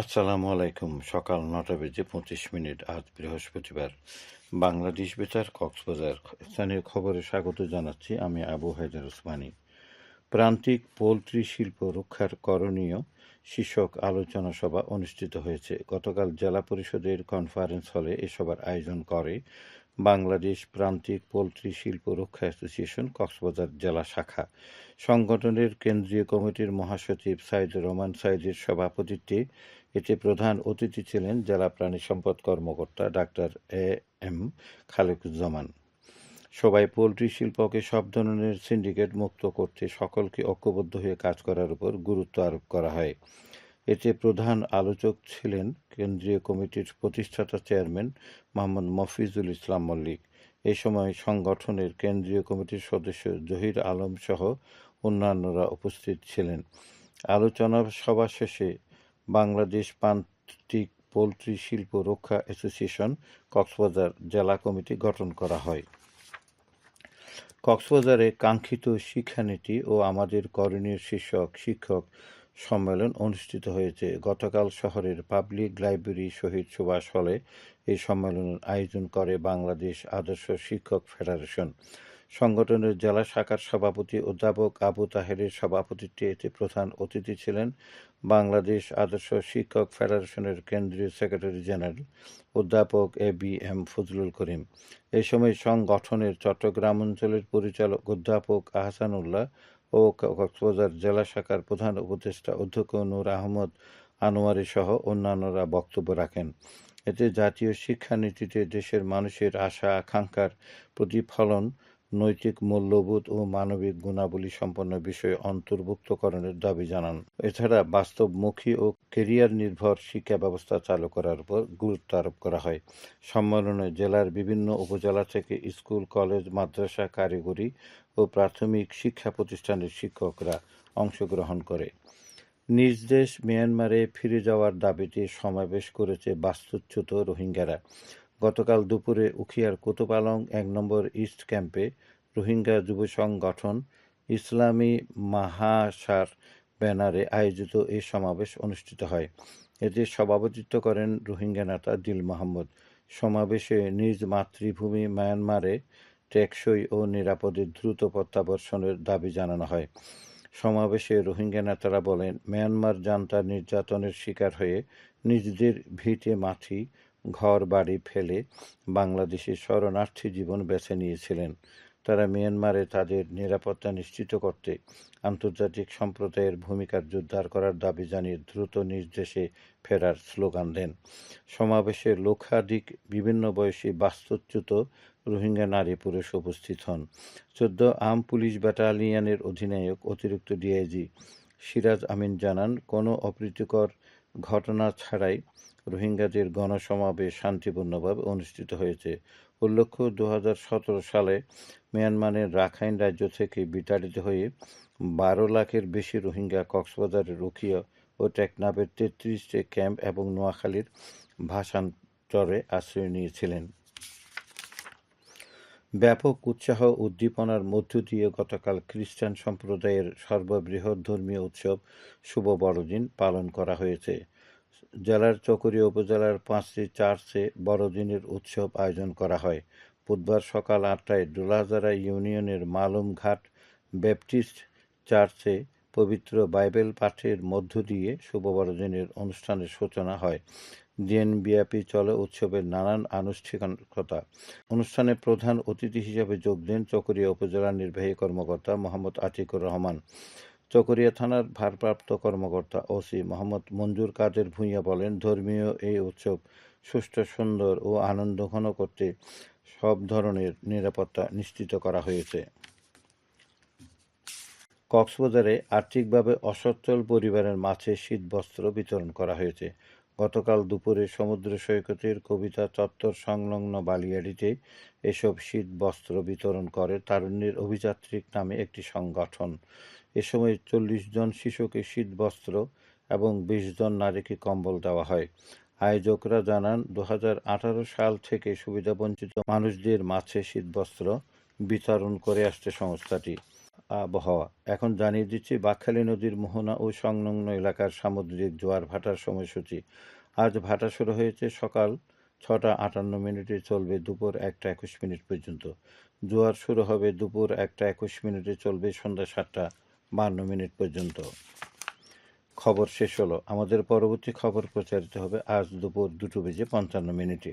আসসালামু আলাইকুম। সকাল নটা বেজে পঁচিশ মিনিট, আজ বৃহস্পতিবার। বাংলাদেশ বেতার কক্সবাজার। স্থানীয় খবরে স্বাগত জানাচ্ছি আমি আবু হায়দার ওসমানী। প্রান্তিক পোলট্রি শিল্প রক্ষার করণীয় শীর্ষক আলোচনা সভা অনুষ্ঠিত হয়েছে। গতকাল জেলা পরিষদের কনফারেন্স হলে এ সভার আয়োজন করে বাংলাদেশ প্রান্তিক পোলট্রি শিল্প রক্ষা অ্যাসোসিয়েশন, কক্সবাজার জেলা শাখা। সংগঠনের কেন্দ্রীয় কমিটির মহাসচিব সাইদুর রহমান সাইদের সভাপতিত্বে এতে প্রধান অতিথি ছিলেন জেলা প্রাণী সম্পদ কর্মকর্তা ডাক্তার এ এম খালেকুজ্জামান। সবাই পোলট্রি শিল্পকে সব ধরনের সিন্ডিকেট মুক্ত করতে সকলকে ঐক্যবদ্ধ হয়ে কাজ করার উপর গুরুত্ব আরোপ করা হয়। এতে প্রধান আলোচক ছিলেন কেন্দ্রীয় কমিটির প্রতিষ্ঠাতা চেয়ারম্যান মোহাম্মদ মফিজুল ইসলাম মল্লিক। এ সময় সংগঠনের কেন্দ্রীয় কমিটির সদস্য জহির আলম সহ অন্যান্যরা উপস্থিত ছিলেন। আলোচনা সভা শেষে বাংলাদেশ প্রান্তিক পোলট্রি শিল্প রক্ষা অ্যাসোসিয়েশন কক্সবাজার জেলা কমিটি গঠন করা হয়। কক্সবাজারে কাঙ্ক্ষিত শিক্ষানীতি ও আমাদের করণীয় শীর্ষক শিক্ষক সম্মেলন অনুষ্ঠিত হয়েছে। গতকাল শহরের পাবলিক লাইব্রেরি শহীদ সুভাষ হলে এই সম্মেলনের আয়োজন করে বাংলাদেশ আদর্শ শিক্ষক ফেডারেশন। সংগঠনের জেলা শাখার সভাপতি অধ্যাপক আবু তাহেরের সভাপতিত্বে এতে প্রধান অতিথি ছিলেন বাংলাদেশ আদর্শ শিক্ষক ফেডারেশনের কেন্দ্রীয় সেক্রেটারি জেনারেল অধ্যাপক A B M Fazlul Karim. এ সময় সংগঠনের চট্টগ্রাম অঞ্চলের পরিচালক অধ্যাপক আহসানুল্লাহ ও কক্সবাজার জেলা শাখার প্রধান উপদেষ্টা অধ্যক্ষ নূর আহমদ আনোয়ারি সহ অন্যান্যরা বক্তব্য রাখেন। এতে জাতীয় শিক্ষানীতিতে দেশের মানুষের আশা আকাঙ্ক্ষার প্রতিফলন নৈতিক, মূল্যবোধ ও মানবিক গুণাবলী সম্পন্ন বিষয় অন্তর্ভুক্তকরণের দাবি জানান। এছাড়া বাস্তবমুখী ও কেরিয়ার নির্ভর শিক্ষা ব্যবস্থা চালু করার উপর গুরুত্ব আরোপ করা হয়। সম্মেলনে জেলার বিভিন্ন উপজেলা থেকে স্কুল, কলেজ, মাদ্রাসা, কারিগরি ও প্রাথমিক শিক্ষা প্রতিষ্ঠানের শিক্ষকরা অংশগ্রহণ করে। নিজ দেশ মিয়ানমারে ফিরে যাওয়ার দাবিতে সমাবেশ করেছে বাস্তুচ্যুত রোহিঙ্গারা। গতকাল দুপুরে উখিয়ার কোতোপালং এক নম্বর ইস্ট ক্যাম্পে রোহিঙ্গা যুব সংগঠন ইসলামী মাহাসার ব্যানারে আয়োজিত এই সমাবেশ অনুষ্ঠিত হয়। এতে সভাপতিত্ব করেন রোহিঙ্গা নেতা দিল মাহমুদ। সমাবেশে নিজ মাতৃভূমি মায়ানমারে টেকসই ও নিরাপদে দ্রুত প্রত্যাবর্ষণের দাবি জানানো হয়। সমাবেশে রোহিঙ্গা নেতারা বলেন, মিয়ানমার জান্তা নির্যাতনের শিকার হয়ে নিজেদের ভিটে মাটি ঘর বাড়ি ফেলে বাংলাদেশে শরণার্থী জীবন বেছে নিয়েছিলেন। তারা মিয়ানমারে তাদের নিরাপত্তা নিশ্চিত করতে আন্তর্জাতিক সম্প্রদায়ের ভূমিকার জোরদার করার দাবি জানিয়ে দ্রুত নিজ দেশে ফেরার স্লোগান দেন। সমাবেশে লক্ষাধিক বিভিন্ন বয়সী বাস্তুচ্যুত রোহিঙ্গা নারী পুরুষ উপস্থিত হন। চোদ্দ আম পুলিশ ব্যাটালিয়ানের অধিনায়ক, অতিরিক্ত ডিআইজি সিরাজ আমিন জানান, কোনো অপ্রীতিকর ঘটনা ছাড়াই রোহিঙ্গাদের গণসমাবেশ শান্তিপূর্ণভাবে অনুষ্ঠিত হয়েছে। উল্লেখ্য দু হাজার সতেরো সালে মিয়ানমারের রাখাইন রাজ্য থেকে বিতাড়িত হয়ে বারো লাখের বেশি রোহিঙ্গা কক্সবাজারের রুখিয়া ও টেকনাফের তেত্রিশটি ক্যাম্প এবং নোয়াখালীর ভাষান্তরে আশ্রয় নিয়েছিলেন। ব্যাপক উৎসাহ উদ্দীপনার মধ্য দিয়ে গতকাল খ্রিস্টান সম্প্রদায়ের সর্ববৃহৎ ধর্মীয় উৎসব শুভ বড়দিন পালন করা হয়েছে। জেলার চকরিয়া উপজেলার পাঁচটি চার্চে বড়দিনের উৎসব আয়োজন করা হয়। বুধবার সকাল আটটায় ডোলাজারা ইউনিয়নের মালুমঘাট ব্যাপটিস্ট চার্চে পবিত্র বাইবেল পাঠের মধ্য দিয়ে শুভ বড়দিনের অনুষ্ঠানের সূচনা হয়। দিনব্যাপী চলে উৎসবের নানান আনুষ্ঠানিকতা। অনুষ্ঠানে প্রধান অতিথি হিসেবে যোগ দেন চকরিয়া উপজেলা নির্বাহী কর্মকর্তা মোহাম্মদ আতিকুর রহমান, চকরিয়া থানার ভারপ্রাপ্ত কর্মকর্তা ওসি মোহাম্মদ মঞ্জুর কাদের ভূঁইয়া বলেন, ধর্মীয় এই উৎসব সুষ্ঠু, সুন্দর ও আনন্দ ঘন করতে সব ধরনের নিরাপত্তা নিশ্চিত করা হয়েছে। কক্সবাজারে আর্থিকভাবে অসচ্ছল পরিবারের মাঝে শীতবস্ত্র বিতরণ করা হয়েছে। গতকাল দুপুরে সমুদ্র সৈকতের কবিতা চত্বর সংলগ্ন বালিয়াড়িতে এসব শীত বস্ত্র বিতরণ করে তারুণ্যের অভিযাত্রিক নামে একটি সংগঠন। এ সময় চল্লিশ জন শিশুকে শীত বস্ত্র এবং বিশ জন নারীকে কম্বল দেওয়া হয়। আয়োজকরা জানান দু হাজার আঠারো সাল থেকে সুবিধাবঞ্চিত মানুষদের মাঝে শীতবস্ত্র বিতরণ করে আসছে সংস্থাটি। আবহাওয়া। এখন জানিয়ে দিচ্ছি, বাকখালী নদীর মোহনা ও সংলগ্ন এলাকার সামুদ্রিক জোয়ার ভাটার সময়সূচি। আজ ভাটা শুরু হয়েছে সকাল ছটা আটান্ন মিনিটে, চলবে দুপুর একটা একুশ মিনিট পর্যন্ত। জোয়ার শুরু হবে দুপুর একটা একুশ মিনিটে, চলবে সন্ধ্যা সাতটা বান্ন মিনিট পর্যন্ত। খবর শেষ হলো। আমাদের পরবর্তী খবর প্রচারিত হবে আজ দুপুর দুটো বেজে পঞ্চান্ন মিনিটে।